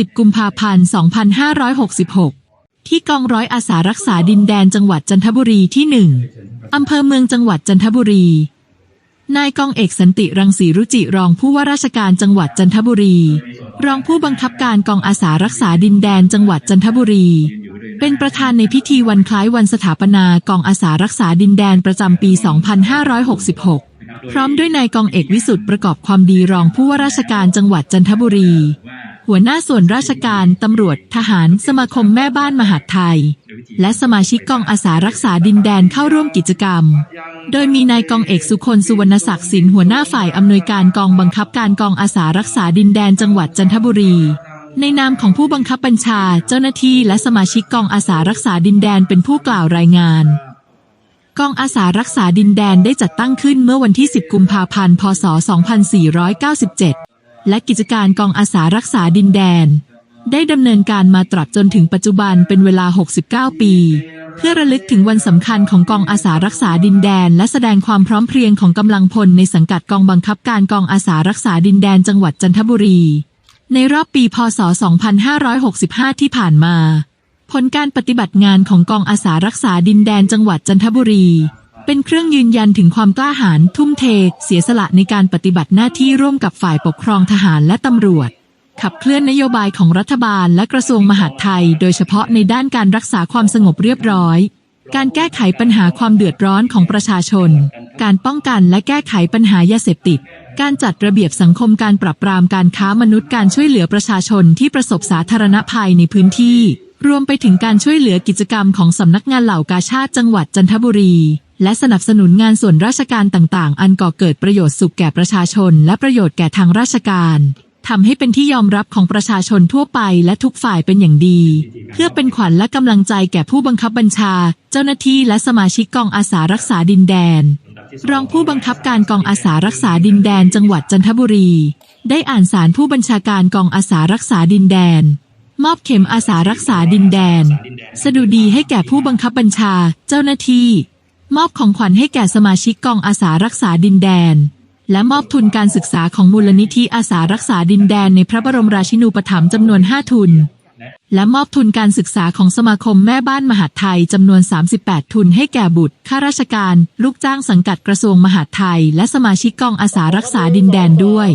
10 กุมภาพันธ์ 2566 ที่กองร้อยอาสารักษาดินแดนจังหวัดจันทบุรีที่ 1 อำเภอเมืองจังหวัดจันทบุรี นายกองเอกสันติรังสีรุจิรองผู้ว่าราชการจังหวัดจันทบุรี รองผู้บังคับการกองอาสารักษาดินแดนจังหวัดจันทบุรี เป็นประธานในพิธีวันคล้ายวันสถาปนากองอาสารักษาดินแดนประจำปี 2566พร้อมด้วยนายกองเอกวิสุทธ์ประกอบความดีรองผู้ว่าราชการจังหวัดจันทบุรี หัวหน้าส่วนราชการตำรวจทหารสมาคมแม่บ้านมหาดไทย และสมาชิกกองอาสารักษาดินแดนเข้าร่วมกิจกรรม โดยมีนายกองเอกสุคนสุวรรณศักดิ์สินหัวหน้าฝ่ายอำนวยการกองบังคับการกองอาสารักษาดินแดนจังหวัดจันทบุรี ในนามของผู้บังคับบัญชาเจ้าหน้าที่และสมาชิกกองอาสารักษาดินแดนเป็นผู้กล่าวรายงานกองอาสารักษาดินแดนได้จัดตั้งขึ้นเมื่อวันที่ 10 กุมภาพันธ์ พศ 2497 และกิจการกองอาสารักษาดินแดน ได้ดำเนินการมาตราบจนถึงปัจจุบันเป็นเวลา 69 ปี เพื่อระลึกถึงวันสำคัญของกองอาสารักษาดินแดน และแสดงความพร้อมเพรียงของกำลังพลในสังกัดกองบังคับการกองอาสารักษาดินแดนจังหวัดจันทบุรี ในรอบปีพศ 2565 ที่ผ่านมา ผลการปฏิบัติงานของกองอาสารักษาดินแดนจังหวัดจันทบุรี เป็นเครื่องยืนยันถึงความกล้าหาญทุ่มเท เสียสละในการปฏิบัติหน้าที่ร่วมกับฝ่ายปกครองทหารและตำรวจ ขับเคลื่อนนโยบายของรัฐบาลและกระทรวงมหาดไทย โดยเฉพาะในด้านการรักษาความสงบเรียบร้อย การแก้ไขปัญหาความเดือดร้อนของประชาชน การป้องกันและแก้ไขปัญหายาเสพติด การจัดระเบียบสังคมการปราบปรามการค้ามนุษย์การช่วยเหลือประชาชนที่ประสบสาธารณภัยในพื้นที่ รวมไปถึงการช่วยเหลือกิจกรรมของสำนักงานเหล่ากาชาติจังหวัดจันทบุรี และสนับสนุนงานส่วนราชการต่าง ๆ อันก่อเกิดประโยชน์สุขแก่ประชาชน และประโยชน์แก่ทางราชการทำให้เป็นที่ยอมรับของประชาชนทั่วไปและทุกฝ่ายเป็นอย่างดี เพื่อเป็นขวัญและกำลังใจแก่ผู้บังคับบัญชา เจ้าหน้าที่และสมาชิกกองอาสารักษาดินแดน รองผู้บังคับการกองอาสารักษาดินแดนจังหวัดจันทบุรี ได้อ่านสารผู้บัญชาการกองอาสารักษาดินแดน มอบเข็มอาสารักษาดินแดน สดุดีให้แก่ผู้บังคับบัญชา เจ้าหน้าที่ มอบของขวัญให้แก่สมาชิกกองอาสารักษาดินแดน และมอบทุนการศึกษาของมูลนิธิอาสารักษาดินแดนในพระบรมราชินูปถัมภ์จำนวน 5 ทุน และมอบทุนการศึกษาของสมาคมแม่บ้านมหาดไทยจำนวน 38 ทุนให้แก่บุตรข้าราชการ ลูกจ้างสังกัดกระทรวงมหาดไทย และสมาชิกกองอาสารักษาดินแดนด้วย